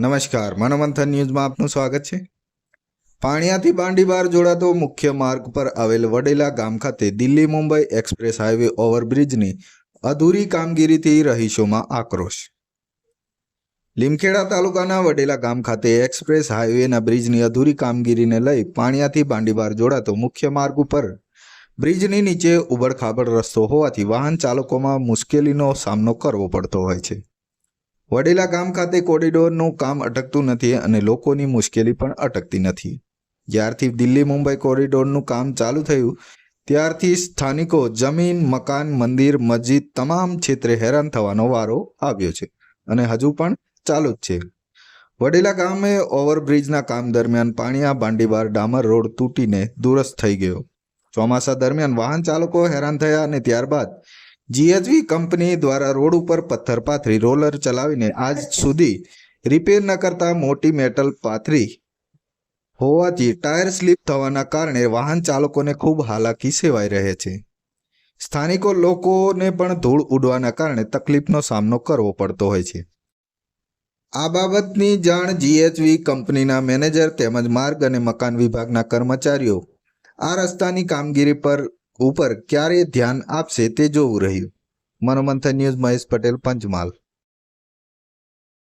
નમસ્કાર, મનોમંથન ન્યૂઝમાં આપનું સ્વાગત છે. પાણિયાથી બાંડીબાર જોડાતો મુખ્ય માર્ગ પર આવેલ વડેલા ગામ ખાતે દિલ્હી મુંબઈ એક્સપ્રેસ હાઈવે ઓવરબ્રિજની અધૂરી કામગીરીથી રહીશોમાં આક્રોશ. લીમખેડા તાલુકાના વડેલા ગામ ખાતે એક્સપ્રેસ હાઈવેના બ્રિજની અધૂરી કામગીરીને લઈ પાણિયાથી બાંડીબાર જોડાતો મુખ્ય માર્ગ ઉપર બ્રિજની નીચે ઉબડખાબડ રસ્તો હોવાથી વાહન ચાલકોમાં મુશ્કેલીનો સામનો કરવો પડતો હોય છે. વડેલા ગામ ખાતે કોરિડોરનું કામ અટકતું નથી અને લોકોની મુશ્કેલી પણ અટકતી નથી. જ્યારથી દિલ્હી મુંબઈ કોરિડોરનું કામ ચાલુ થયું, ત્યારથી સ્થાનિકો જમીન, મકાન, મંદિર, મસ્જિદ તમામ ક્ષેત્રે હેરાન થવાનો વારો આવ્યો છે અને હજુ પણ ચાલુ જ છે. વડેલા ગામે ઓવરબ્રિજના કામ દરમિયાન પાણીયા બાંડીબાર ડામર રોડ તૂટીને દુરસ્ત થઈ ગયો. ચોમાસા દરમિયાન વાહન ચાલકો હેરાન થયા અને ત્યારબાદ જીએચવી કંપની દ્વારા રોડ ઉપર પથ્થર પાથરી રોલર ચલાવીને આજ સુધી રિપેર ન કરતા મોટી મેટલ પાથરી હોવાથી ટાયર સ્લીપ થવાના કારણે વાહન ચાલકોને ખૂબ હાલાકી સેવાઈ રહે છે. સ્થાનિકો લોકોને પણ ધૂળ ઉડવાના કારણે તકલીફનો સામનો કરવો પડતો હોય છે. આ બાબતની જાણ જીએચવી કંપનીના મેનેજર તેમજ માર્ગ અને મકાન વિભાગના કર્મચારીઓ આ રસ્તાની કામગીરી પર ઉપર ક્યારે ધ્યાન આપશે તે જોવું રહ્યું. મનોમંથન ન્યૂઝ મહેશ પટેલ પંચમહાલ.